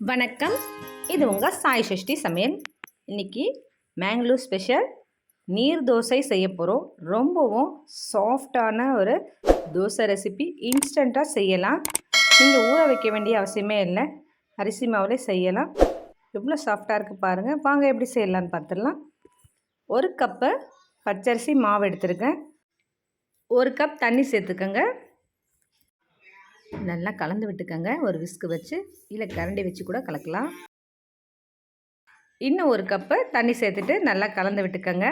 வணக்கம். இது உங்கள் சாய் சஷ்டி சமையல். இன்றைக்கி மேங்களூர் ஸ்பெஷல் நீர் தோசை செய்ய போகிறோம் ரொம்பவும் சாஃப்டான ஒரு தோசை ரெசிபி இன்ஸ்டண்ட்டாக செய்யலாம். நீங்கள் ஊற வைக்க வேண்டிய அவசியமே இல்லை. அரிசி மாவிலே செய்யலாம். எவ்வளோ சாஃப்டாக இருக்குது பாருங்கள் வாங்க எப்படி செய்யலான்னு பார்த்துடலாம் ஒரு கப்பு பச்சரிசி மாவு எடுத்துருக்கேன். ஒரு கப் தண்ணி சேர்த்துக்கோங்க. நல்லா கலந்து விட்டுக்கோங்க. ஒரு விஸ்கு வச்சு இல்லை கரண்டி வச்சு கூட கலக்கலாம். இன்னும் ஒரு கப்பு தண்ணி சேர்த்துட்டு நல்லா கலந்து விட்டுக்கோங்க.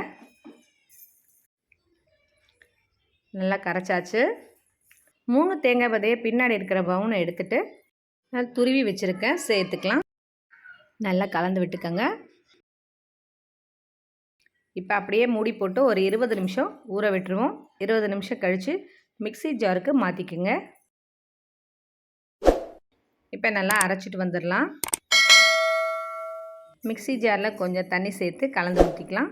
நல்லா கரைச்சாச்சு. மூணு தேங்காய் விதையை பின்னாடி இருக்கிற பவுனை எடுத்துகிட்டு நான் துருவி வச்சுருக்கேன். சேர்த்துக்கலாம். நல்லா கலந்து விட்டுக்கோங்க. இப்போ அப்படியே மூடி போட்டு ஒரு இருபது நிமிஷம் ஊற விட்டுருவோம். இருபது நிமிஷம் கழித்து மிக்சி ஜாருக்கு மாற்றிக்குங்க இப்போ நல்லா அரைச்சிட்டு வந்துடலாம். மிக்சி ஜாரில் கொஞ்சம் தண்ணி சேர்த்து கலந்து ஊற்றிக்கலாம்.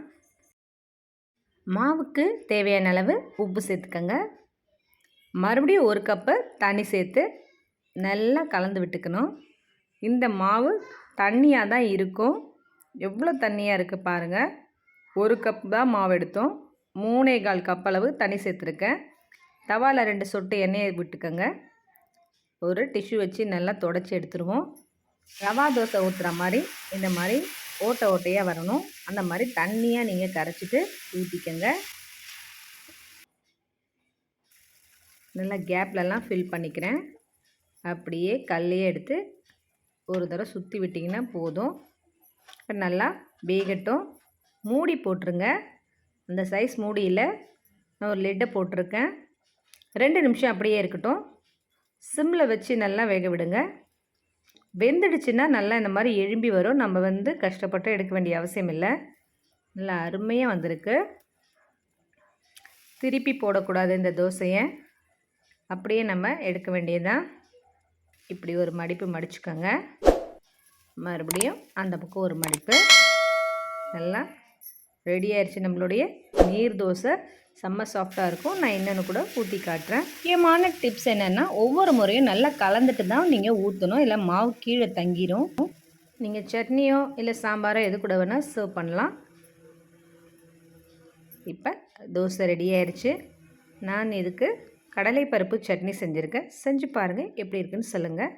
மாவுக்கு தேவையான அளவு உப்பு சேர்த்துக்கோங்க. மறுபடியும் ஒரு கப்பு தண்ணி சேர்த்து நல்லா கலந்து விட்டுக்கணும். இந்த மாவு தண்ணியாக தான் இருக்கும். எவ்வளோ தண்ணியாக இருக்குது பாருங்கள் ஒரு கப் தான் மாவு எடுத்தோம். மூணே கால் கப் அளவு தண்ணி சேர்த்துருக்கேன். தவாவில் ரெண்டு சொட்டு எண்ணெயை விட்டுக்கோங்க. ஒரு டிஷ்யூ வச்சு நல்லா தொடச்சி எடுத்துருவோம். ரவா தோசை ஊற்றுற மாதிரி இந்த மாதிரி ஓட்டை ஓட்டையாக வரணும். அந்த மாதிரி தண்ணியாக நீங்கள் கரைச்சிட்டு ஊற்றிக்கங்க நல்லா கேப்லலாம் ஃபில் பண்ணிக்கிறேன். அப்படியே கல்லையே எடுத்து ஒரு தடவை சுற்றி விட்டிங்கன்னா போதும். நல்லா வேகட்டும். மூடி போட்டுருங்க. அந்த சைஸ் மூடியில் நான் ஒரு லெட்டை போட்டிருக்கேன். ரெண்டு நிமிஷம் அப்படியே இருக்கட்டும். சிம்மில் வச்சு நல்லா வேக விடுங்க. வெந்துடுச்சுன்னா நல்லா இந்த மாதிரி எழும்பி வரும். நம்ம வந்து கஷ்டப்பட்டு எடுக்க வேண்டிய அவசியம் இல்லை. நல்லா அருமையாக வந்திருக்கு. திருப்பி போடக்கூடாது இந்த தோசையை. அப்படியே நம்ம எடுக்க வேண்டியதுதான். இப்படி ஒரு மடிப்பு மடிச்சுக்கோங்க. மறுபடியும் அந்த பக்கம் ஒரு மடிப்பு. நல்லா ரெடி ஆயிடுச்சு நம்மளுடைய நீர் தோசை செம்ம சாஃப்டாக இருக்கும். நான் என்னென்னு கூட ஊற்றி காட்டுறேன். முக்கியமான டிப்ஸ் என்னென்னா ஒவ்வொரு முறையும் நல்லா கலந்துட்டு தான் நீங்கள் ஊற்றணும் இல்லை மாவு கீழே தங்கிடும் நீங்கள் சட்னியோ இல்லை சாம்பாரோ எது கூட வேணால் சர்வ் பண்ணலாம். இப்போ தோசை ரெடி ஆயிடுச்சு நான் இதுக்கு கடலை பருப்பு சட்னி செஞ்சுருக்கேன். செஞ்சு பாருங்கள் எப்படி இருக்குன்னு சொல்லுங்கள்